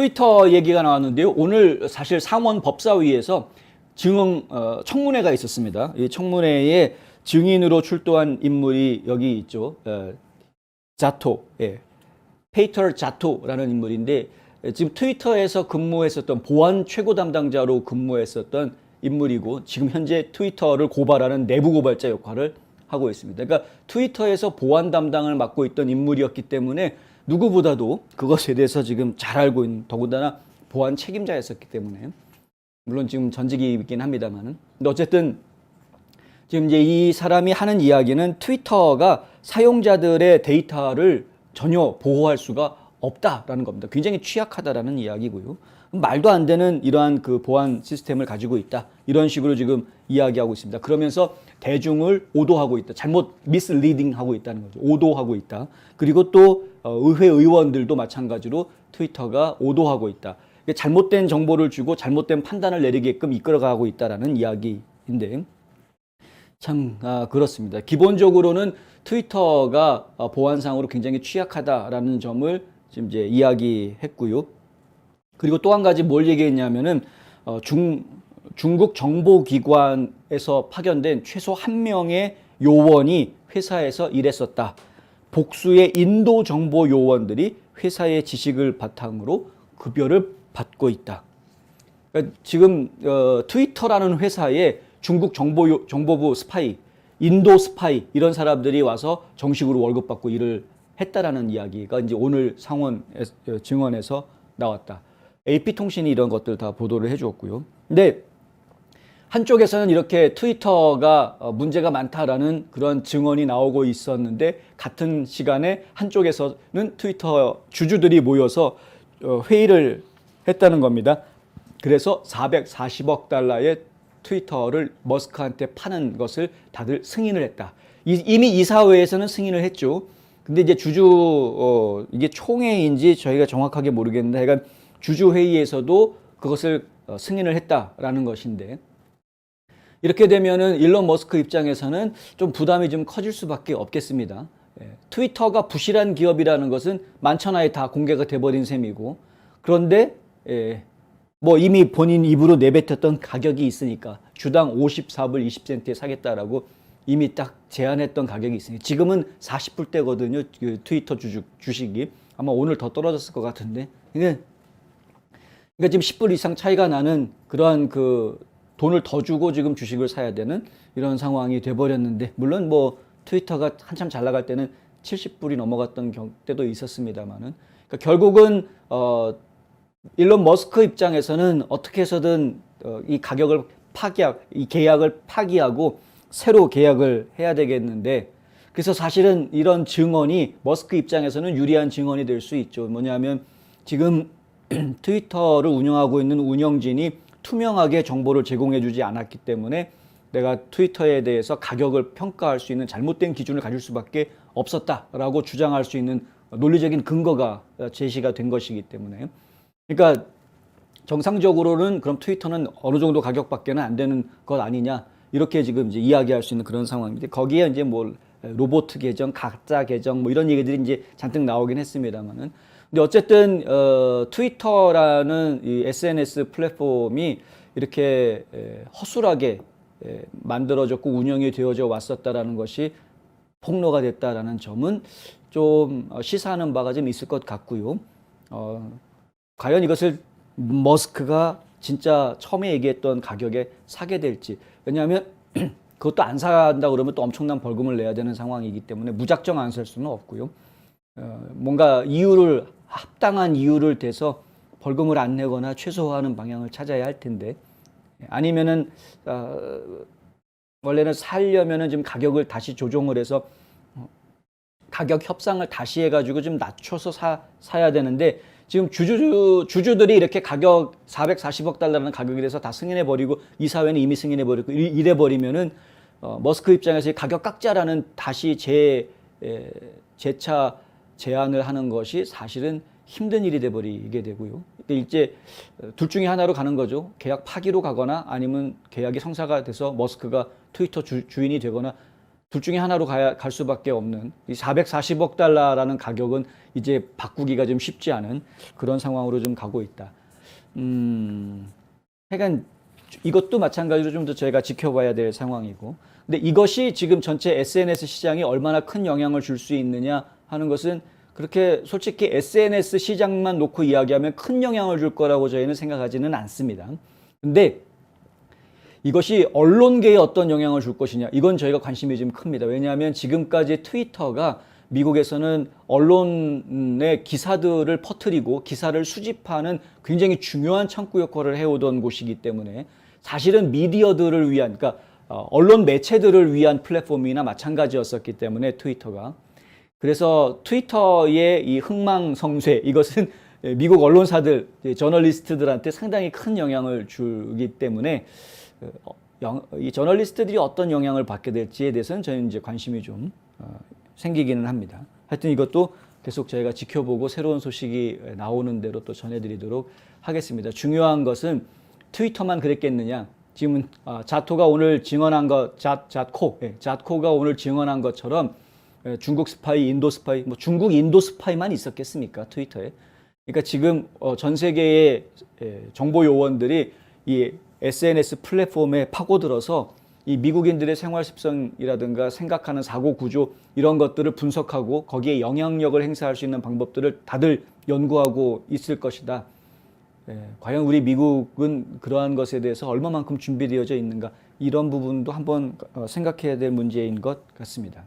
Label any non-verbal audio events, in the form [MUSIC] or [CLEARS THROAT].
트위터 얘기가 나왔는데요. 오늘 사실 상원 법사위에서 증언 어, 청문회가 있었습니다. 이 청문회에 증인으로 출두한 인물이 여기 있죠. 어, 자토, 예. 페이터 자토라는 인물인데 예, 지금 트위터에서 근무했었던 보안 최고 담당자로 근무했었던 인물이고 지금 현재 트위터를 고발하는 내부 고발자 역할을 하고 있습니다. 그러니까 트위터에서 보안 담당을 맡고 있던 인물이었기 때문에 누구보다도 그것에 대해서 지금 잘 알고 있는 더군다나 보안 책임자였었기 때문에 물론 지금 전직이 있긴 합니다만은 근데 어쨌든 지금 이제 이 사람이 하는 이야기는 트위터가 사용자들의 데이터를 전혀 보호할 수가 없다라는 겁니다. 굉장히 취약하다라는 이야기고요. 말도 안 되는 이러한 그 보안 시스템을 가지고 있다. 이런 식으로 지금 이야기하고 있습니다. 그러면서 대중을 오도하고 있다. 잘못 미스리딩 하고 있다는 거죠. 오도하고 있다. 그리고 또 어, 의회 의원들도 마찬가지로 트위터가 오도하고 있다. 잘못된 정보를 주고 잘못된 판단을 내리게끔 이끌어가고 있다라는 이야기인데 참 아, 그렇습니다. 기본적으로는 트위터가 어, 보안상으로 굉장히 취약하다라는 점을 지금 이제 이야기했고요. 그리고 또 한 가지 뭘 얘기했냐면은 어, 중 중국 정보기관에서 파견된 최소 한 명의 요원이 회사에서 일했었다. 복수의 인도 정보 요원들이 회사의 지식을 바탕으로 급여를 받고 있다. 그러니까 지금 어, 트위터라는 회사에 중국 정보 정보부 스파이, 인도 스파이 이런 사람들이 와서 정식으로 월급 받고 일을 했다라는 이야기가 이제 오늘 상원 어, 증언에서 나왔다. AP 통신이 이런 것들 다 보도를 해주었고요. 근데 한쪽에서는 이렇게 트위터가 어, 문제가 많다라는 그런 증언이 나오고 있었는데 같은 시간에 한쪽에서는 트위터 주주들이 모여서 어, 회의를 했다는 겁니다. 그래서 440억 달러의 트위터를 머스크한테 파는 것을 다들 승인을 했다. 이- 이미 이사회에서는 승인을 했죠. 근데 이제 주주 어, 이게 총회인지 저희가 정확하게 모르겠는데 하여간 주주 회의에서도 그것을 어, 승인을 했다라는 것인데 이렇게 되면은 일론 머스크 입장에서는 좀 부담이 좀 커질 수밖에 없겠습니다. 예, 트위터가 부실한 기업이라는 것은 만천하에 다 공개가 돼버린 셈이고 그런데 예, 뭐 이미 본인 입으로 내뱉었던 가격이 있으니까 주당 54불 20센트에 사겠다라고 이미 딱 제안했던 가격이 있으니까 지금은 40불대거든요. 그 트위터 주주, 주식이 아마 오늘 더 떨어졌을 것 같은데 그러니까 지금 10불 이상 차이가 나는 그러한 그 돈을 더 주고 지금 주식을 사야 되는 이런 상황이 돼버렸는데 물론 뭐 트위터가 한참 잘 나갈 때는 70불이 넘어갔던 경, 때도 있었습니다만은 그러니까 결국은 어 일론 머스크 입장에서는 어떻게 해서든 어, 이 가격을 파기하, 이 계약을 파기하고 새로 계약을 해야 되겠는데 그래서 사실은 이런 증언이 머스크 입장에서는 유리한 증언이 될 수 있죠. 뭐냐면 지금 [CLEARS THROAT] 트위터를 운영하고 있는 운영진이 투명하게 정보를 제공해주지 않았기 때문에 내가 트위터에 대해서 가격을 평가할 수 있는 잘못된 기준을 가질 수밖에 없었다라고 주장할 수 있는 논리적인 근거가 제시가 된 것이기 때문에. 그러니까 정상적으로는 그럼 트위터는 어느 정도 가격밖에는 안 되는 것 아니냐 이렇게 지금 이제 이야기할 수 있는 그런 상황인데 거기에 이제 뭐 로봇 계정, 가짜 계정 뭐 이런 얘기들이 이제 잔뜩 나오긴 했습니다만은 근데 어쨌든 어, 트위터라는 이 SNS 플랫폼이 이렇게 에, 허술하게 에, 만들어졌고 운영이 되어져 왔었다라는 것이 폭로가 됐다라는 점은 좀 어, 시사하는 바가 좀 있을 것 같고요. 어, 과연 이것을 머스크가 진짜 처음에 얘기했던 가격에 사게 될지 왜냐하면 [CLEARS THROAT] 그것도 안 산다 그러면 또 엄청난 벌금을 내야 되는 상황이기 때문에 무작정 안 살 수는 없고요. 어, 뭔가 이유를 합당한 이유를 대서 벌금을 안 내거나 최소화하는 방향을 찾아야 할 텐데 아니면은 어, 원래는 살려면은 좀 가격을 다시 조정을 해서 어, 가격 협상을 다시 해가지고 좀 낮춰서 사, 사야 되는데 지금 주주, 주주들이 이렇게 가격 440억 달러라는 가격에 대해서 다 승인해버리고 이사회는 이미 승인해버리고 이- 이래버리면은 어, 머스크 입장에서 이 가격 깎자라는 다시 재, 에, 재차 제안을 하는 것이 사실은 힘든 일이 돼버리게 되고요. 그러니까 이제 어, 둘 중에 하나로 가는 거죠. 계약 파기로 가거나 아니면 계약이 성사가 돼서 머스크가 트위터 주, 주인이 되거나 둘 중에 하나로 가야 갈 수밖에 없는 이 440억 달러라는 가격은 이제 바꾸기가 좀 쉽지 않은 그런 상황으로 좀 가고 있다. 음, 하여간 이것도 마찬가지로 좀 더 저희가 지켜봐야 될 상황이고. 근데 이것이 지금 전체 SNS 시장에 얼마나 큰 영향을 줄 수 있느냐 하는 것은 그렇게 솔직히 SNS 시장만 놓고 이야기하면 큰 영향을 줄 거라고 저희는 생각하지는 않습니다. 근데 이것이 언론계에 어떤 영향을 줄 것이냐 이건 저희가 관심이 좀 큽니다. 왜냐하면 지금까지 트위터가 미국에서는 언론의 기사들을 퍼뜨리고 기사를 수집하는 굉장히 중요한 창구 역할을 해오던 곳이기 때문에 사실은 미디어들을 위한 그러니까 어, 언론 매체들을 위한 플랫폼이나 마찬가지였었기 때문에 트위터가. 그래서 트위터의 이 흥망성쇠 이것은 미국 언론사들, 저널리스트들한테 상당히 큰 영향을 주기 때문에 어, 영- 이 저널리스트들이 어떤 영향을 받게 될지에 대해서는 저희는 이제 관심이 좀 어, 생기기는 합니다. 하여튼 이것도 계속 저희가 지켜보고 새로운 소식이 나오는 대로 또 전해드리도록 하겠습니다. 중요한 것은 트위터만 그랬겠느냐? 지금은 아, 자토가 오늘 증언한 것, 자, 자코, 예, 자코가 오늘 증언한 것처럼 예, 중국 스파이, 인도 스파이, 뭐 중국, 인도 스파이만 있었겠습니까? 트위터에. 그러니까 지금 어, 전 세계의 예, 정보 요원들이 이 SNS 플랫폼에 파고들어서 이 미국인들의 생활 습성이라든가 생각하는 사고 구조 이런 것들을 분석하고 거기에 영향력을 행사할 수 있는 방법들을 다들 연구하고 있을 것이다. 예, 과연 우리 미국은 그러한 것에 대해서 얼마만큼 준비되어져 있는가 이런 부분도 한번 어, 생각해야 될 문제인 것 같습니다.